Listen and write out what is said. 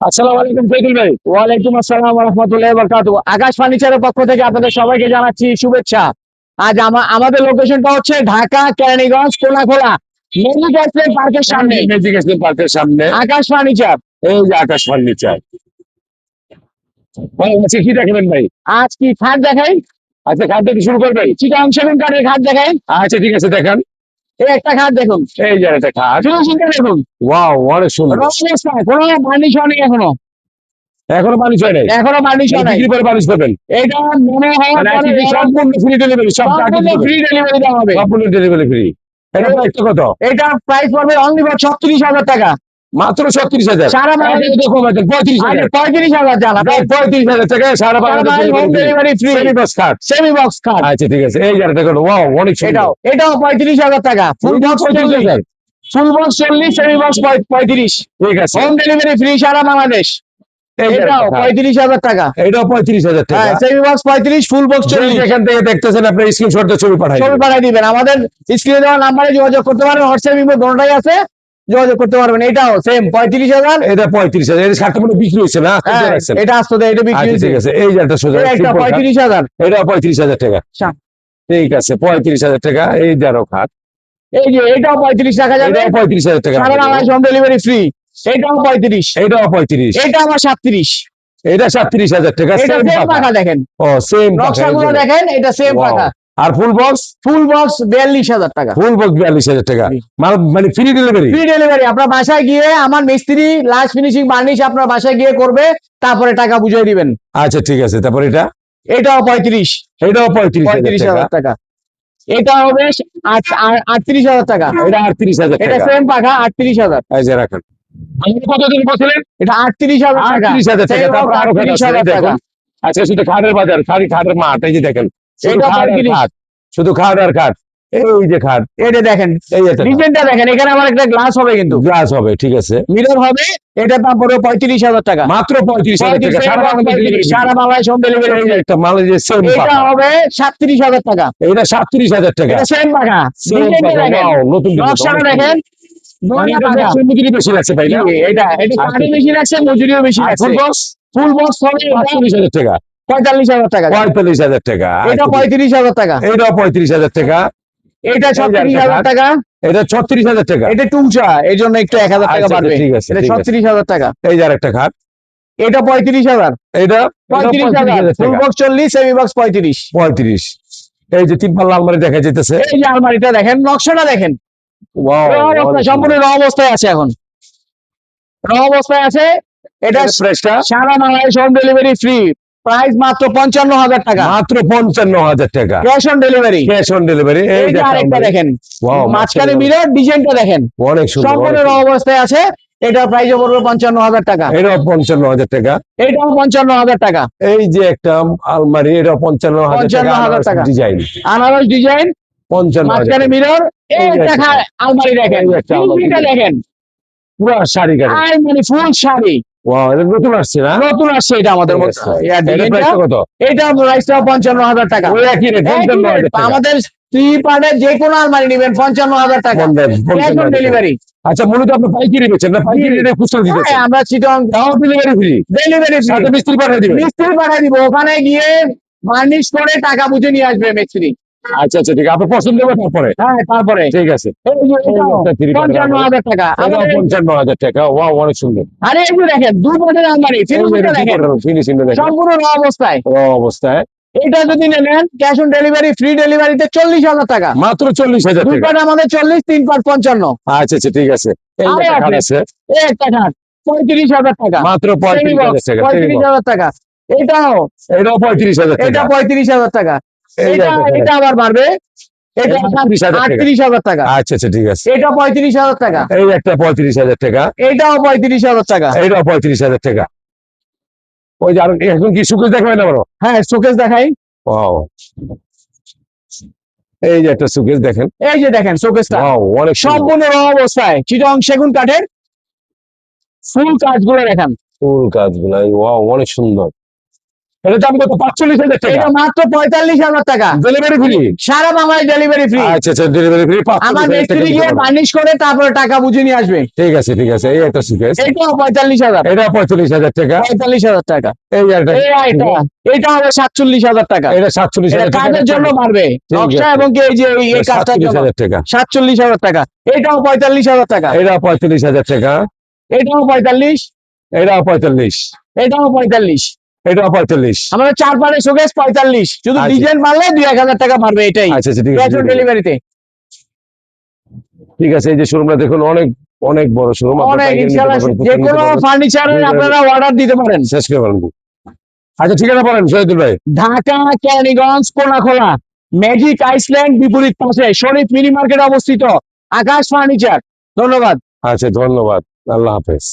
আসসালামু আলাইকুম ভাই। ওয়ালাইকুম আসসালাম রহমতুল্লাহ বরকাতু আকাশ ফার্নিচারের পক্ষ থেকে আপনাদের সবাইকে জানাচ্ছি শুভেচ্ছা। আজ আমা- আমাদের লোকেশনটা হচ্ছে ঢাকা কেরানীগঞ্জ কোলাখোলা মেজিক এক্সপ্রেস পার্কের সামনে। পার্কের সামনে। আকাশ ফার্নিচার। এই যে আকাশ ফার্নিচার। আজকে কি দেখাবেন ভাই? আজ কি খাট দেখাই? আচ্ছা শুরু করবেন? চিটাং সেভেন কাঠের খাট দেখাই। আচ্ছা ঠিক আছে দেখান। এই একটা খাট দেখুন। এই যে একটা খাট। দেখুন। ওয়াও অনেক সুন্দর। কোনো বার্নিশ হয়নি এখনও। এখনও বালিশ হয় নাই? এখনও বার্নিশ হয় নাই। বিক্রি করে বালিশ পাবেন এটা মনে হয় সম্পূর্ণ ফ্রি ডেলিভারি সব ফ্রি ডেলিভারি দেওয়া হবে। সম্পূর্ণ ডেলিভারি ফ্রি এটা কত? এটা প্রাইস পড়বে অনলি ছত্রিশ হাজার টাকা। মাত্র ছত্রিশ হাজার। সারা বাংলাদেশ পঁয়ত্রিশ হাজার। পঁয়ত্রিশ হাজার জানা পঁয়ত্রিশ হাজার টাকা সারা Bangladesh home delivery free semi box আচ্ছা ঠিক আছে। এই ওয়াও অনেক এটাও এটাও পঁয়ত্রিশ হাজার টাকা। ফুল বক্স 35,000 চল্লিশ। ফুল বক্স চল্লিশ সেমি বক্স পঁয়ত্রিশ। ঠিক আছে। হোম ডেলিভারি ফ্রি সারা বাংলাদেশ। এটাও পঁয়ত্রিশ হাজার টাকা। এটাও পঁয়ত্রিশ হাজার টাকা। হ্যাঁ সেমি বক্স পঁয়ত্রিশ ফুল বক্স চল্লিশ। যেখান থেকে দেখতেছেন ছবি পাঠাই ছবি দিবেন। আমাদের স্ক্রিনে দেওয়া নাম্বারে যোগাযোগ করতে পারেন। হোয়াটসঅ্যাপ ইমো দোনোটাই আছে। যোগাযোগ করতে পারবেন। এটাও সেম পঁয়ত্রিশ হাজার। এটা পঁয়ত্রিশ হাজার এটা শার্টটা মনে বিক্রি হয়েছে না? হ্যাঁ। এটা আসতে এটা বিক্রি আচ্ছা ঠিক আছে এই যে একটা সোজা খাট। পঁয়ত্রিশ হাজার। এটাও পঁয়ত্রিশ হাজার টাকা। আচ্ছা। ঠিক আছে পঁয়ত্রিশ হাজার টাকা এই যারো খাট এই যে এটাও পঁয়ত্রিশ টাকা যাবে। পঁয়ত্রিশ হাজার টাকা। সারা বাংলাদেশ হোম ডেলিভারি ফ্রি এটাও পঁয়ত্রিশ। এটাও পঁয়ত্রিশ। এটা আমার সাতত্রিশ। এটা সাতত্রিশ হাজার টাকা এটা দেখেন। ও সেম দেখেন। এটা সেম পাখা। আর ফুল বক্স ফুল বক্স বিয়াল্লিশ হাজার টাকা। ফুল বক্স বিয়াল্লিশ হাজার টাকা। মানে- ফ্রি ডেলিভারি ফ্রি ডেলিভারি আপনার বাসায় গিয়ে আমার মিস্ত্রি লাস্ট ফিনিশিং বার্নিশ আপনার বাসায় গিয়ে করবে তারপরে টাকা বুঝিয়ে দিবেন। আচ্ছা ঠিক আছে। তারপর এটা? এটাও পঁয়ত্রিশ। এটাও পঁয়ত্রিশ পঁয়ত্রিশ হাজার টাকা। এটা হবে আটত্রিশ হাজার টাকা। এটা আটত্রিশ হাজার এটা সেম পাখা আটত্রিশ হাজার। এই রাখেন। আপনি কতদিন বলছিলেন এটা আটত্রিশ হাজার আটত্রিশ হাজার টাকা। আচ্ছা শুধু খাটের বাজার খাটের মাঠ এই যে দেখেন। শুধু খাট আর খাট এই যে খাট। এটা দেখেন। ডিজাইনটা দেখেন। এখানে আমার একটা গ্লাস হবে কিন্তু। গ্লাস হবে ঠিক আছে। মিরর হবে। এটা দাম পড়বে পঁয়ত্রিশ হাজার টাকা। মাত্র পঁয়ত্রিশ হাজার টাকা। সারা বাংলাদেশ হোম ডেলিভারি যে একটা সেম এটা হবে সাতত্রিশ হাজার টাকা। এটা সাতত্রিশ হাজার টাকা। সেম দেখেন। নতুন নকশাটা দেখেন। মজুরি বেশি লাগছে ভাই এটা এটা আচ্ছা। বেশি লাগছে মজুরিও বেশি লাগছে ফুল বক্স ফুল বক্স হবে এটা। হাজার টাকা। পঁয়তাল্লিশ হাজার টাকা। পঁয়তাল্লিশ হাজার টাকা। এটা পঁয়ত্রিশ হাজার টাকা। এটাও পঁয়ত্রিশ হাজার টাকা। এটা ছত্রিশ হাজার টাকা। এটা ছত্রিশ হাজার টাকা। এটা টুংচা এই জন্য একটু এক হাজার টাকা আচ্ছা, বাড়বে। ঠিক আছে এটা ছত্রিশ হাজার টাকা। এই যে একটা খাট। এটা পঁয়ত্রিশ হাজার। এটা পঁয়ত্রিশ হাজার। ফুল বক্স চল্লিশ সেমি বক্স পঁয়ত্রিশ। পঁয়ত্রিশ। এই যে তিন পাল্লা আলমারি দেখা যেতেছে এই যে আলমারিটা দেখেন নকশাটা দেখেন। সম্পূর্ণ র অবস্থায় আছে এখন। র অবস্থায় আছে। এটা। সারা Bangladesh home delivery free price মাত্র পঞ্চান্ন হাজার টাকা। মাত্র পঞ্চান্ন হাজার টাকা। Cash on delivery cash on delivery এই আরেকটা দেখেন। মাঝখানে। মিরর ডিজাইনটা দেখেন। অনেক সুন্দর সম্পূর্ণ। অবস্থায় আছে। এটা প্রাইস পড়বে পঞ্চান্ন হাজার টাকা। এটাও পঞ্চান্ন হাজার টাকা। এটাও পঞ্চান্ন হাজার টাকা। এই যে একটা আলমারি এটা পঞ্চান্ন হাজার 55,000 টাকা। ডিজাইন আনারস ডিজাইন পঞ্চান্ন হাজার মাঝখানে মিরর এই এই যে একটা একটা- খা- আলমারি। দেখেন দেখেন। পুরো শাড়ি আর মানে ফুল শাড়ি। ওয়াও এটা নতুন আসছে না? নতুন আসছে এটা আমাদের মধ্যে। আছে। এটা ডিজাইনটা প্রাইসটা কত? এটা প্রাইসটা পঞ্চান্ন হাজার টাকা। ওই একই রেট পঞ্চান্ন একই হাজার rate, টাকা। আমাদের থ্রি পার্টের যে কোনো আলমারি নেবেন পঞ্চান্ন হাজার টাকা। পঞ্চান্ন- ক্যাশ পঞ্চান্ন অন হাজার টাকা। ডেলিভারি আচ্ছা মূলত আপনি পাইকারি বেচেন না? পাইকারি রেটে খুচরা দিতেছেন হ্যাঁ আমরা চিটং ডেলিভারি ফ্রি ডেলিভারি মিস্ত্রি পাঠিয়ে দিবেন? মিস্ত্রি পাঠিয়ে দিব ওখানে গিয়ে বার্নিশ করে টাকা বুঝে নিয়ে আসবে মিস্ত্রি। আচ্ছা আচ্ছা ঠিক আছে। পছন্দ হবে তারপরে? হ্যাঁ তারপরে। ঠিক আছে। পঞ্চান্ন হাজার টাকা। এটাও পঞ্চান্ন হাজার টাকা। ওয়াও অনেক সুন্দর। আরে দেখেন পাটের আলমারি ফিনিশিং সম্পূর্ণ র অবস্থায়। র অবস্থায়। এটা যদি নেন ক্যাশ অন ডেলিভারি ফ্রি ডেলিভারিতে চল্লিশ হাজার টাকা। মাত্র চল্লিশ হাজার দুই আমাদের চল্লিশ তিন পাট পঞ্চান্ন। আচ্ছা আচ্ছা ঠিক আছে। এই একটা খাট পঁয়ত্রিশ হাজার টাকা। মাত্র পঁয়ত্রিশ হাজার টাকা পঁয়ত্রিশ হাজার টাকা। এটাও এটাও পঁয়ত্রিশ হাজার এটা পঁয়ত্রিশ হাজার টাকা। এটা এটা আবার বাড়বে। এটা এটা 38,000 টাকা। আটত্রিশ হাজার টাকা। আচ্ছা আচ্ছা ঠিক আছে। এটা পঁয়ত্রিশ হাজার টাকা। এই একটা পঁয়ত্রিশ হাজার টাকা। এটাও পঁয়ত্রিশ হাজার টাকা। পঁয়ত্রিশ হাজার টাকা। ওই যে আর এখন কি সুকেশ দেখাবে না বড় হ্যাঁ শোকেস দেখাই। ওয়াও। এই যে একটা সুকেশ দেখেন। এই যে দেখেন শোকেসটা অনেক সম্পূর্ণ র অবস্থায়। চিটং সেগুন কাঠের ফুল কাজগুলো দেখান। ফুল কাজগুলো ওয়াও অনেক সুন্দর। এটা দাম কত পাঁচচল্লিশ হাজার টাকা এটা মাত্র পঁয়তাল্লিশ হাজার টাকা ডেলিভারি ফ্রি সারা বাংলায় ডেলিভারি ফ্রি আচ্ছা আচ্ছা ডেলিভারি ফ্রি আমার মিস্ত্রি গিয়ে বার্নিশ করে তারপরে টাকা বুঝে নিয়ে আসবে ঠিক আছে ঠিক আছে এই একটা সুকেস এটাও পঁয়তাল্লিশ হাজার এটা পঁয়তাল্লিশ হাজার টাকা পঁয়তাল্লিশ হাজার টাকা এই এটা এটা হবে সাতচল্লিশ হাজার টাকা এটা সাতচল্লিশ হাজার কাজের জন্য পারবে নকশা এবং কি এই যে এই- টাকা সাতচল্লিশ হাজার টাকা এটাও পঁয়তাল্লিশ হাজার টাকা এটা পঁয়তাল্লিশ হাজার টাকা এটাও পঁয়তাল্লিশ পঁয়তাল্লিশ এটাও পঁয়তাল্লিশ এটা পঁয়তাল্লিশ। আমাদের চার শোকেস পঁয়তাল্লিশ। শুধু আচ্ছা। ডিজাইন মারলে দুই এক হাজার টাকা পারবে এটাই। আচ্ছা আচ্ছা ঠিক আছে ডেলিভারিতে ঠিক আছে। এই যে শোরুমটা দেখুন অনেক অনেক বড় শোরুম যে কোনো ফার্নিচারের আপনারা অর্ডার দিতে পারেন। শেষ করে পারেন আচ্ছা ঠিকানা বলেন। শহীদুল ভাই। ঢাকা কেরানীগঞ্জ কোনাখোলা ম্যাজিক আইসল্যান্ড বিপরীত পাশে শরীফ মিনি মার্কেট অবস্থিত। আকাশ ফার্নিচার ধন্যবাদ। আচ্ছা ধন্যবাদ। আল্লাহ হাফেজ।